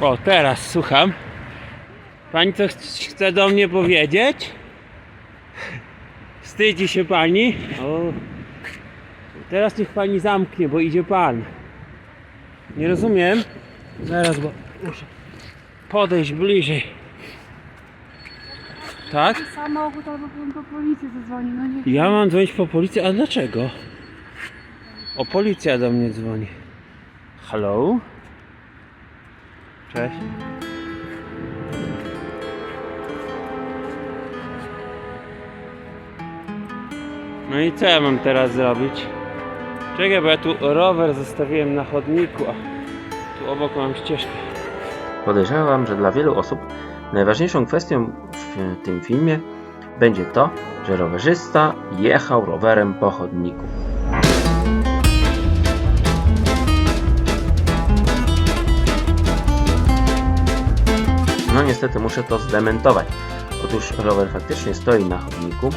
O, teraz słucham. Pani coś chce do mnie powiedzieć? Wstydzi się pani? O. Teraz niech pani zamknie, bo idzie pan. Nie rozumiem. Zaraz, bo muszę podejść bliżej. Tak? Samochód albo bym po policję zadzwoni, no nie. Ja mam dzwonić po policję, a dlaczego? O, policja do mnie dzwoni. Hello? Cześć. No i co ja mam teraz zrobić? Czekaj, bo ja tu rower zostawiłem na chodniku, a tu obok mam ścieżkę. Podejrzewam, że dla wielu osób najważniejszą kwestią w tym filmie będzie to, że rowerzysta jechał rowerem po chodniku. No niestety muszę to zdementować. Otóż rower faktycznie stoi na chodniku,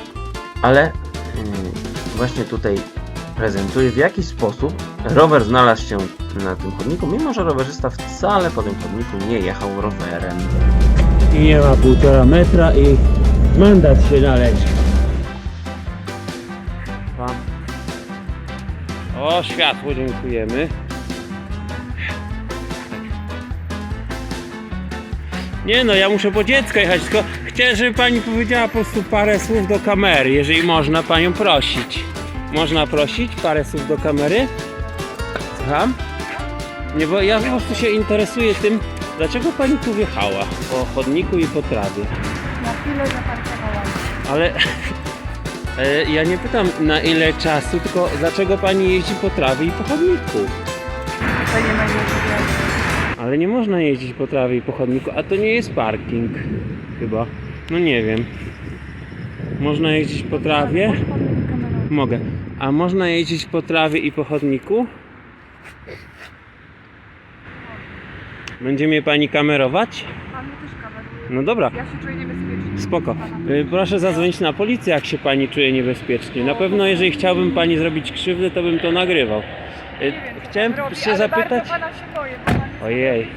ale yy, właśnie tutaj prezentuje w jaki sposób rower znalazł się na tym chodniku, mimo że rowerzysta wcale po tym chodniku nie jechał rowerem. I nie ma półtora metra i mandat się należy. O, światło, dziękujemy. Nie no, ja muszę po dziecko jechać, tylko chciałem, żeby pani powiedziała po prostu parę słów do kamery, jeżeli można panią prosić. Można prosić parę słów do kamery? Słucham? Nie, bo ja po prostu się interesuję tym, dlaczego pani tu wjechała po chodniku i po trawie. Na chwilę zaparkowałam. Ale e, ja nie pytam na ile czasu, tylko dlaczego pani jeździ po trawie i po chodniku. To nie ma nic Ale nie można jeździć po trawie i po chodniku, a to nie jest parking chyba. No nie wiem. Można jeździć po trawie? Mogę. A można jeździć po trawie i po chodniku? Będzie mnie pani kamerować? Pan mnie też kameruje. No dobra. Ja się czuję niebezpiecznie. Spoko. Y, Proszę zadzwonić na policję, jak się pani czuje niebezpiecznie. Na pewno, jeżeli chciałbym pani zrobić krzywdę, to bym to nagrywał. Y, Chciałem pan robi, się ale zapytać. Bardzo pana się boję, bo pan jest Ojej.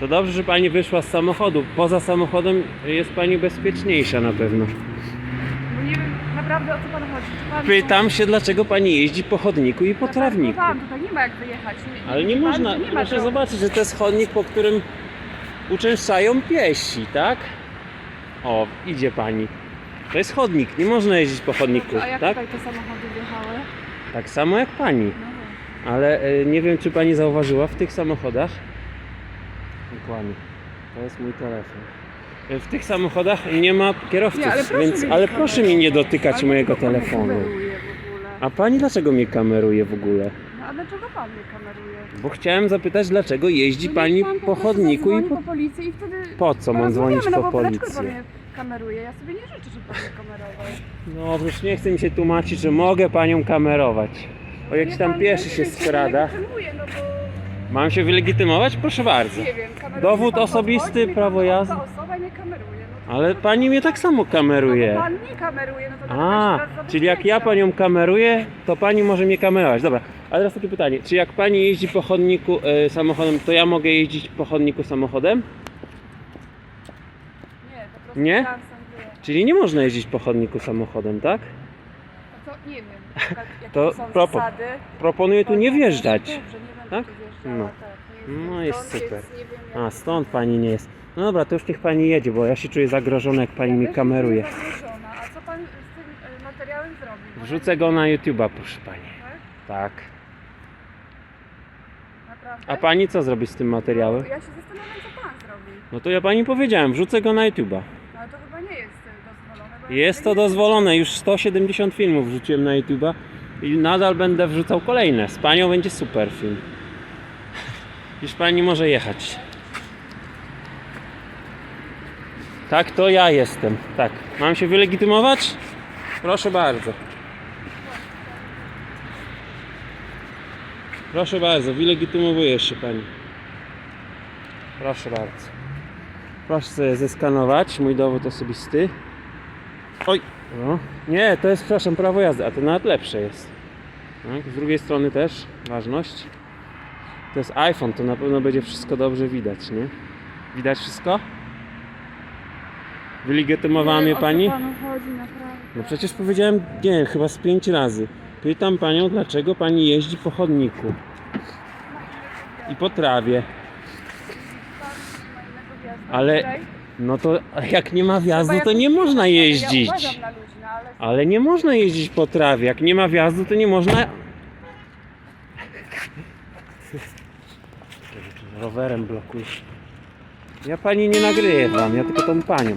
To dobrze, że pani wyszła z samochodu. Poza samochodem jest pani bezpieczniejsza na pewno. Bo nie wiem naprawdę o co pan chodzi. Czy pan Pytam się, dlaczego pani jeździ po chodniku i po trawniku. Zaparkowałam, tutaj nie ma jak wyjechać. Nie, Ale nie pan, można. Nie ma Proszę drogi. zobaczyć, że to jest chodnik, po którym uczęszczają piesi, tak? O, idzie pani. To jest chodnik, nie można jeździć po chodniku, A jak tak? tutaj te samochody wjechały? Tak samo jak pani. No. Ale e, nie wiem, czy pani zauważyła w tych samochodach. Dokładnie. To jest mój telefon. E, W tych samochodach nie ma kierowców, Nie, ale proszę więc ale proszę mi nie dotykać Ale mojego telefonu. kameruje w ogóle? A pani dlaczego mnie kameruje w ogóle? No a dlaczego pan mnie kameruje? Bo chciałem zapytać, dlaczego jeździ No pani pan po chodniku i po... po policję i wtedy Po co mam dzwonić po no pan policję? mnie kameruje? Ja sobie nie życzę, żeby pan mnie kamerował. No przecież nie chce mi się tłumaczyć, że mogę panią kamerować. O jakiś Wie tam pan, pieszy się nie skrada. No Mam się wylegitymować? Proszę bardzo. nie wiem, kameruje Dowód pan osobisty, podchodzi, prawo jazdy. Ta osoba nie kameruje. No to Ale pani mnie tak samo no kameruje. bo pan nie kameruje, no to A, dlatego się raz czyli jak ja panią kameruję, to pani może mnie kamerować. Dobra, a teraz takie pytanie. Czy jak pani jeździ po chodniku e, samochodem, to ja mogę jeździć po chodniku samochodem? Nie, po prostu Nie? Czyli nie można jeździć po chodniku samochodem, tak? Nie wiem, jak, jakie To są propos. zasady. Proponuję tu nie wjeżdżać. Dobrze, nie będę Tak? tu wjeżdżała, No. tak. Nie No jest stąd, super. więc nie wiem, A, stąd pani nie jest. No dobra, to już niech pani jedzie, bo ja się czuję zagrożony, jak pani też kameruje. jestem zagrożona. A co pan z tym e, materiałem zrobi? Bo Wrzucę go na YouTube'a, proszę pani. Tak? Tak. Naprawdę? A pani co zrobi z tym materiałem? No, ja się zastanawiam, co pan zrobi. No to ja pani powiedziałem, wrzucę go na YouTube'a. No ale to chyba nie jest e, dozwolone. bo ja Jest to dozwolone, już 170 filmów wrzuciłem na YouTube'a i nadal będę wrzucał kolejne. Z panią będzie super film. Już pani może jechać. Tak, to ja jestem. Tak. Mam się wylegitymować? Proszę bardzo. Proszę bardzo, wylegitymowuje się pani. Proszę bardzo. Proszę sobie zeskanować mój dowód osobisty. Oj, no. Nie, to jest, przepraszam, prawo jazdy, a to nawet lepsze jest. Tak, z drugiej strony też ważność. To jest iPhone, to na pewno będzie wszystko dobrze widać, nie? Widać wszystko? Wylegitymowała mnie pani? No przecież powiedziałem, nie, chyba z pięć razy. Pytam panią, dlaczego pani jeździ po chodniku i po trawie. Ale- Tutaj? No to jak nie ma wjazdu, to nie można Ja jeździć. uważam na ludzi, no ale... Ale nie można jeździć po trawie. Jak nie ma wjazdu, to nie można. Rowerem blokujesz. Ja pani nie nagrywam, ja tylko tą panią.